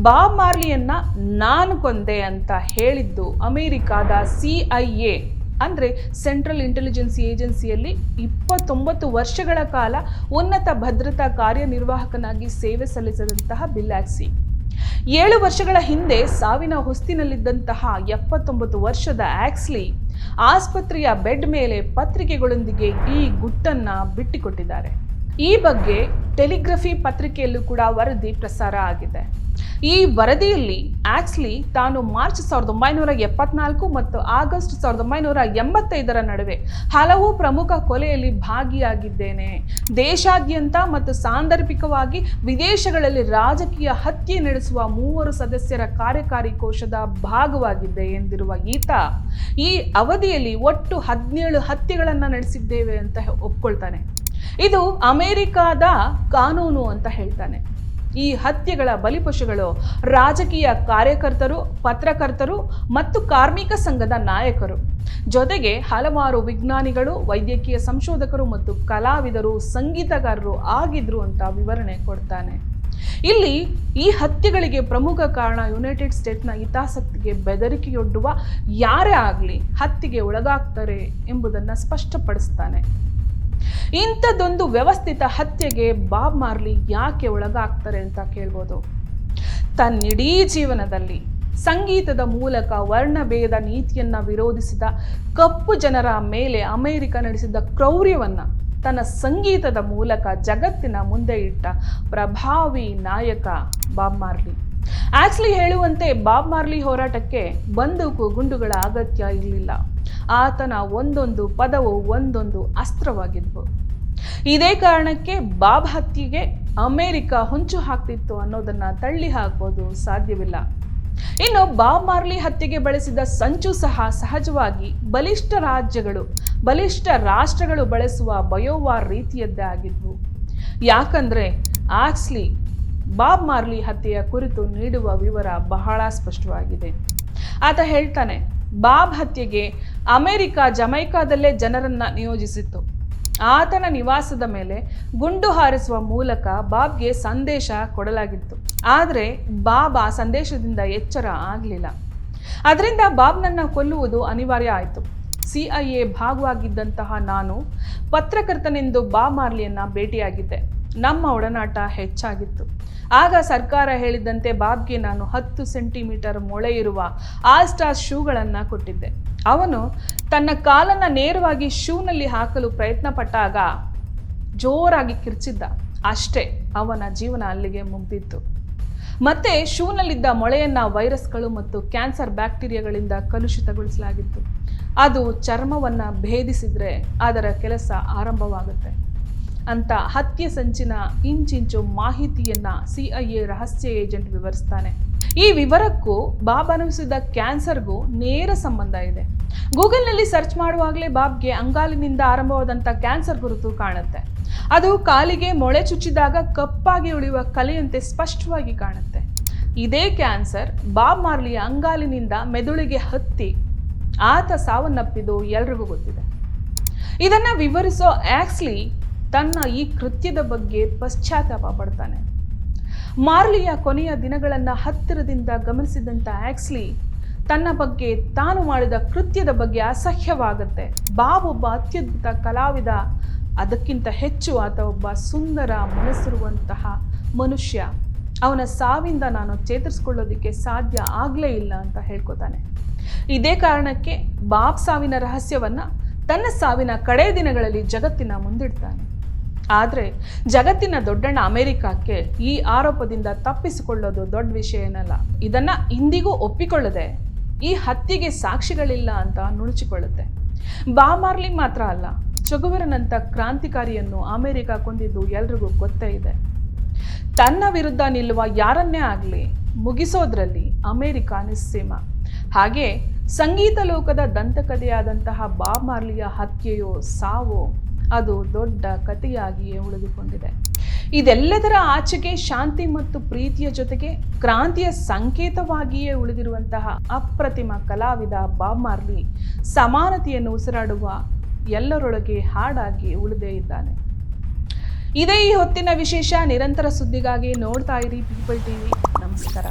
ಬಾಬ್ ಮಾರ್ಲಿಯನ್ನ ನಾನು ಕೊಂದೆ ಅಂತ ಹೇಳಿದ್ದು ಅಮೆರಿಕಾದ ಸಿಐಎ ಅಂದರೆ ಸೆಂಟ್ರಲ್ ಇಂಟೆಲಿಜೆನ್ಸ್ ಏಜೆನ್ಸಿಯಲ್ಲಿ ಇಪ್ಪತ್ತೊಂಬತ್ತು ವರ್ಷಗಳ ಕಾಲ ಉನ್ನತ ಭದ್ರತಾ ಕಾರ್ಯನಿರ್ವಾಹಕನಾಗಿ ಸೇವೆ ಸಲ್ಲಿಸಿದಂತಹ ಬಿಲ್ ಆಕ್ಸಿ ಏಳು ವರ್ಷಗಳ ಹಿಂದೆ ಸಾವಿನ ಹೊಸ್ತಿನಲ್ಲಿದ್ದಂತಹ ಎಪ್ಪತ್ತೊಂಬತ್ತು ವರ್ಷದ ಆಕ್ಸ್ಲಿ ಆಸ್ಪತ್ರೆಯ ಬೆಡ್ ಮೇಲೆ ಪತ್ರಿಕೆಗಳೊಂದಿಗೆ ಈ ಗುಟ್ಟನ್ನ ಬಿಟ್ಟಿಕೊಟ್ಟಿದ್ದಾರೆ. ಈ ಬಗ್ಗೆ ಟೆಲಿಗ್ರಫಿ ಪತ್ರಿಕೆಯಲ್ಲೂ ಕೂಡ ವರದಿ ಪ್ರಸಾರ ಆಗಿದೆ. ಈ ವರದಿಯಲ್ಲಿ ಆಕ್ಚುಲಿ ತಾನು ಮಾರ್ಚ್ ಸಾವಿರದ ಒಂಬೈನೂರ ಎಪ್ಪತ್ನಾಲ್ಕು ಮತ್ತು ಆಗಸ್ಟ್ ಸಾವಿರದ ಒಂಬೈನೂರ ಎಂಬತ್ತೈದರ ನಡುವೆ ಹಲವು ಪ್ರಮುಖ ಕೊಲೆಯಲ್ಲಿ ಭಾಗಿಯಾಗಿದ್ದೇನೆ. ದೇಶಾದ್ಯಂತ ಮತ್ತು ಸಾಂದರ್ಭಿಕವಾಗಿ ವಿದೇಶಗಳಲ್ಲಿ ರಾಜಕೀಯ ಹತ್ಯೆ ನಡೆಸುವ ಮೂವರು ಸದಸ್ಯರ ಕಾರ್ಯಕಾರಿ ಕೋಶದ ಭಾಗವಾಗಿದ್ದೆ ಎಂದಿರುವ ಈತ, ಈ ಅವಧಿಯಲ್ಲಿ ಒಟ್ಟು ಹದಿನೇಳು ಹತ್ಯೆಗಳನ್ನು ನಡೆಸಿದ್ದೇವೆ ಅಂತ ಒಪ್ಕೊಳ್ತಾನೆ. ಇದು ಅಮೆರಿಕಾದ ಕಾನೂನು ಅಂತ ಹೇಳ್ತಾನೆ. ಈ ಹತ್ಯೆಗಳ ಬಲಿಪಶುಗಳು ರಾಜಕೀಯ ಕಾರ್ಯಕರ್ತರು, ಪತ್ರಕರ್ತರು ಮತ್ತು ಕಾರ್ಮಿಕ ಸಂಘದ ನಾಯಕರು. ಜೊತೆಗೆ ಹಲವಾರು ವಿಜ್ಞಾನಿಗಳು, ವೈದ್ಯಕೀಯ ಸಂಶೋಧಕರು ಮತ್ತು ಕಲಾವಿದರು, ಸಂಗೀತಗಾರರು ಆಗಿದ್ರು ಅಂತ ವಿವರಣೆ ಕೊಡ್ತಾನೆ. ಇಲ್ಲಿ ಈ ಹತ್ಯೆಗಳಿಗೆ ಪ್ರಮುಖ ಕಾರಣ ಯುನೈಟೆಡ್ ಸ್ಟೇಟ್ನ ಹಿತಾಸಕ್ತಿಗೆ ಬೆದರಿಕೆಯೊಡ್ಡುವ ಯಾರೇ ಆಗಲಿ ಹತ್ಯೆಗೆ ಒಳಗಾಗ್ತಾರೆ ಎಂಬುದನ್ನು ಸ್ಪಷ್ಟಪಡಿಸ್ತಾನೆ. ಇಂಥದ್ದೊಂದು ವ್ಯವಸ್ಥಿತ ಹತ್ಯೆಗೆ ಬಾಬ್ ಮಾರ್ಲಿ ಯಾಕೆ ಒಳಗಾಗ್ತಾರೆ ಅಂತ ಕೇಳ್ಬೋದು. ತನ್ನಿಡೀ ಜೀವನದಲ್ಲಿ ಸಂಗೀತದ ಮೂಲಕ ವರ್ಣಭೇದ ನೀತಿಯನ್ನು ವಿರೋಧಿಸಿದ ಕಪ್ಪು ಜನರ ಮೇಲೆ ಅಮೆರಿಕ ನಡೆಸಿದ ಕ್ರೌರ್ಯವನ್ನು ತನ್ನ ಸಂಗೀತದ ಮೂಲಕ ಜಗತ್ತಿನ ಮುಂದೆ ಇಟ್ಟ ಪ್ರಭಾವಿ ನಾಯಕ ಬಾಬ್ ಮಾರ್ಲಿ. ಆಕ್ಚುಲಿ ಹೇಳುವಂತೆ ಬಾಬ್ ಮಾರ್ಲಿ ಹೋರಾಟಕ್ಕೆ ಬಂದೂಕು ಗುಂಡುಗಳ ಅಗತ್ಯ ಇರಲಿಲ್ಲ. ಆತನ ಒಂದೊಂದು ಪದವು ಒಂದೊಂದು ಅಸ್ತ್ರವಾಗಿದ್ವು. ಇದೇ ಕಾರಣಕ್ಕೆ ಬಾಬ್ ಹತ್ಯೆಗೆ ಅಮೆರಿಕ ಹೊಂಚು ಹಾಕ್ತಿತ್ತು ಅನ್ನೋದನ್ನ ತಳ್ಳಿ ಹಾಕೋದು ಸಾಧ್ಯವಿಲ್ಲ. ಇನ್ನು ಬಾಬ್ ಮಾರ್ಲಿ ಹತ್ಯೆಗೆ ಬಳಸಿದ ಸಂಚು ಸಹ ಸಹಜವಾಗಿ ಬಲಿಷ್ಠ ರಾಜ್ಯಗಳು, ಬಲಿಷ್ಠ ರಾಷ್ಟ್ರಗಳು ಬಳಸುವ ಬಯೋವಾರ್ ರೀತಿಯದ್ದೇ ಆಗಿದ್ವು. ಯಾಕಂದ್ರೆ ಆಕ್ಸ್ಲಿ ಬಾಬ್ ಮಾರ್ಲಿ ಹತ್ಯೆಯ ಕುರಿತು ನೀಡುವ ವಿವರ ಬಹಳ ಸ್ಪಷ್ಟವಾಗಿದೆ. ಆತ ಹೇಳ್ತಾನೆ, ಬಾಬ್ ಹತ್ಯೆಗೆ ಅಮೆರಿಕ, ಜಮೈಕಾದಲ್ಲೇ ಜನರನ್ನ ನಿಯೋಜಿಸಿತ್ತು. ಆತನ ನಿವಾಸದ ಮೇಲೆ ಗುಂಡು ಹಾರಿಸುವ ಮೂಲಕ ಬಾಬ್ಗೆ ಸಂದೇಶ ಕೊಡಲಾಗಿತ್ತು. ಆದರೆ ಬಾಬ್ ಆ ಸಂದೇಶದಿಂದ ಎಚ್ಚರ ಆಗಲಿಲ್ಲ. ಅದರಿಂದ ಬಾಬ್ನನ್ನ ಕೊಲ್ಲುವುದು ಅನಿವಾರ್ಯ ಆಯಿತು. ಸಿ ಐ ಎ ಭಾಗವಾಗಿದ್ದಂತಹ ನಾನು ಪತ್ರಕರ್ತನೆಂದು ಬಾಬ್ ಮಾರ್ಲಿಯನ್ನ ಭೇಟಿಯಾಗಿದ್ದೆ. ನಮ್ಮ ಒಡನಾಟ ಹೆಚ್ಚಾಗಿತ್ತು. ಆಗ ಸರ್ಕಾರ ಹೇಳಿದ್ದಂತೆ ಬಾಬ್ಗೆ ನಾನು ಹತ್ತು ಸೆಂಟಿಮೀಟರ್ ಮೊಳೆ ಇರುವ ಆಲ್ಸ್ಟಾರ್ ಶೂಗಳನ್ನು ಕೊಟ್ಟಿದ್ದೆ. ಅವನು ತನ್ನ ಕಾಲನ್ನು ನೇರವಾಗಿ ಶೂನಲ್ಲಿ ಹಾಕಲು ಪ್ರಯತ್ನ ಪಟ್ಟಾಗ ಜೋರಾಗಿ ಕಿರ್ಚಿದ್ದ. ಅಷ್ಟೇ, ಅವನ ಜೀವನ ಅಲ್ಲಿಗೆ ಮುಗ್ದಿತ್ತು. ಮತ್ತೆ ಶೂನಲ್ಲಿದ್ದ ಮೊಳೆಯನ್ನ ವೈರಸ್ಗಳು ಮತ್ತು ಕ್ಯಾನ್ಸರ್ ಬ್ಯಾಕ್ಟೀರಿಯಾಗಳಿಂದ ಕಲುಷಿತಗೊಳಿಸಲಾಗಿತ್ತು. ಅದು ಚರ್ಮವನ್ನು ಭೇದಿಸಿದರೆ ಅದರ ಕೆಲಸ ಆರಂಭವಾಗುತ್ತೆ. ಅಂತ ಹತ್ಯೆ ಸಂಚಿನ ಇಂಚಿಂಚು ಮಾಹಿತಿಯನ್ನ ಸಿಐಎ ರಹಸ್ಯ ಏಜೆಂಟ್ ವಿವರಿಸ್ತಾನೆ. ಈ ವಿವರಕ್ಕೂ ಬಾಬ್ ಅನುಭವಿಸಿದ ಕ್ಯಾನ್ಸರ್ಗೂ ನೇರ ಸಂಬಂಧ ಇದೆ. ಗೂಗಲ್ನಲ್ಲಿ ಸರ್ಚ್ ಮಾಡುವಾಗಲೇ ಬಾಬ್ಗೆ ಅಂಗಾಲಿನಿಂದ ಆರಂಭವಾದಂಥ ಕ್ಯಾನ್ಸರ್ ಗುರುತು ಕಾಣುತ್ತೆ. ಅದು ಕಾಲಿಗೆ ಮೊಳೆ ಚುಚ್ಚಿದಾಗ ಕಪ್ಪಾಗಿ ಉಳಿಯುವ ಕಲೆಯಂತೆ ಸ್ಪಷ್ಟವಾಗಿ ಕಾಣುತ್ತೆ. ಇದೇ ಕ್ಯಾನ್ಸರ್ ಬಾಬ್ ಮಾರ್ಲಿಯ ಅಂಗಾಲಿನಿಂದ ಮೆದುಳಿಗೆ ಹತ್ತಿ ಆತ ಸಾವನ್ನಪ್ಪಿದ್ದು ಎಲ್ರಿಗೂ ಗೊತ್ತಿದೆ. ಇದನ್ನ ವಿವರಿಸೋ ಆಕ್ಸ್ಲಿ ತನ್ನ ಈ ಕೃತ್ಯದ ಬಗ್ಗೆ ಪಶ್ಚಾತ್ತಾಪ ಪಡ್ತಾನೆ. ಮಾರ್ಲಿಯ ಕೊನೆಯ ದಿನಗಳನ್ನು ಹತ್ತಿರದಿಂದ ಗಮನಿಸಿದಂಥ ಆಕ್ಸ್ಲಿ ತನ್ನ ಬಗ್ಗೆ ತಾನು ಮಾಡಿದ ಕೃತ್ಯದ ಬಗ್ಗೆ ಅಸಹ್ಯವಾಗುತ್ತೆ. ಬಾಬ್ ಒಬ್ಬ ಅತ್ಯದ್ಭುತ ಕಲಾವಿದ, ಅದಕ್ಕಿಂತ ಹೆಚ್ಚು ಆತ ಒಬ್ಬ ಸುಂದರ ಮನಸ್ಸಿರುವಂತಹ ಮನುಷ್ಯ. ಅವನ ಸಾವಿಂದ ನಾನು ಚೇತರಿಸ್ಕೊಳ್ಳೋದಕ್ಕೆ ಸಾಧ್ಯ ಆಗಲೇ ಇಲ್ಲ ಅಂತ ಹೇಳ್ಕೊತಾನೆ. ಇದೇ ಕಾರಣಕ್ಕೆ ಬಾಬ್ ಸಾವಿನ ರಹಸ್ಯವನ್ನ ತನ್ನ ಸಾವಿನ ಕಡೆ ದಿನಗಳಲ್ಲಿ ಜಗತ್ತಿನ ಮುಂದಿಡ್ತಾನೆ. ಆದರೆ ಜಗತ್ತಿನ ದೊಡ್ಡಣ್ಣ ಅಮೆರಿಕಕ್ಕೆ ಈ ಆರೋಪದಿಂದ ತಪ್ಪಿಸಿಕೊಳ್ಳೋದು ದೊಡ್ಡ ವಿಷಯ ಏನಲ್ಲ? ಇದನ್ನ ಇಂದಿಗೂ ಒಪ್ಪಿಕೊಳ್ಳದೆ ಈ ಹತ್ಯೆಗೆ ಸಾಕ್ಷಿಗಳಿಲ್ಲ ಅಂತ ನುಣುಚಿಕೊಳ್ಳುತ್ತೆ. ಬಾಮಾರ್ಲಿ ಮಾತ್ರ ಅಲ್ಲ, ಚಗುವರನಂತ ಕ್ರಾಂತಿಕಾರಿಯನ್ನು ಅಮೆರಿಕ ಕೊಂದಿದ್ದು ಎಲ್ರಿಗೂ ಗೊತ್ತೇ ಇದೆ. ತನ್ನ ವಿರುದ್ಧ ನಿಲ್ಲುವ ಯಾರನ್ನೇ ಆಗಲಿ ಮುಗಿಸೋದ್ರಲ್ಲಿ ಅಮೆರಿಕ ನಿಸ್ಸೀಮ. ಹಾಗೆ ಸಂಗೀತ ಲೋಕದ ದಂತಕಥೆಯಾದಂತಹ ಬಾಮಾರ್ಲಿಯ ಮಾರ್ಲಿಯ ಹತ್ಯೆಯೋ ಸಾವೋ ಅದು ದೊಡ್ಡ ಕಥೆಯಾಗಿಯೇ ಉಳಿದುಕೊಂಡಿದೆ. ಇದೆಲ್ಲದರ ಆಚೆಗೆ ಶಾಂತಿ ಮತ್ತು ಪ್ರೀತಿಯ ಜೊತೆಗೆ ಕ್ರಾಂತಿಯ ಸಂಕೇತವಾಗಿಯೇ ಉಳಿದಿರುವಂತಹ ಅಪ್ರತಿಮ ಕಲಾವಿದ ಬಾಬ್ ಮಾರ್ಲಿ ಸಮಾನತೆಯನ್ನು ಉಸಿರಾಡುವ ಎಲ್ಲರೊಳಗೆ ಹಾಡಾಗಿ ಉಳಿದೇ ಇದ್ದಾನೆ. ಇದೇ ಈ ಹೊತ್ತಿನ ವಿಶೇಷ ನಿರಂತರ ಸುದ್ದಿಗಾಗಿ ನೋಡ್ತಾ ಇರಿ ಪೀಪಲ್ ಟಿವಿ ನಮಸ್ಕಾರ.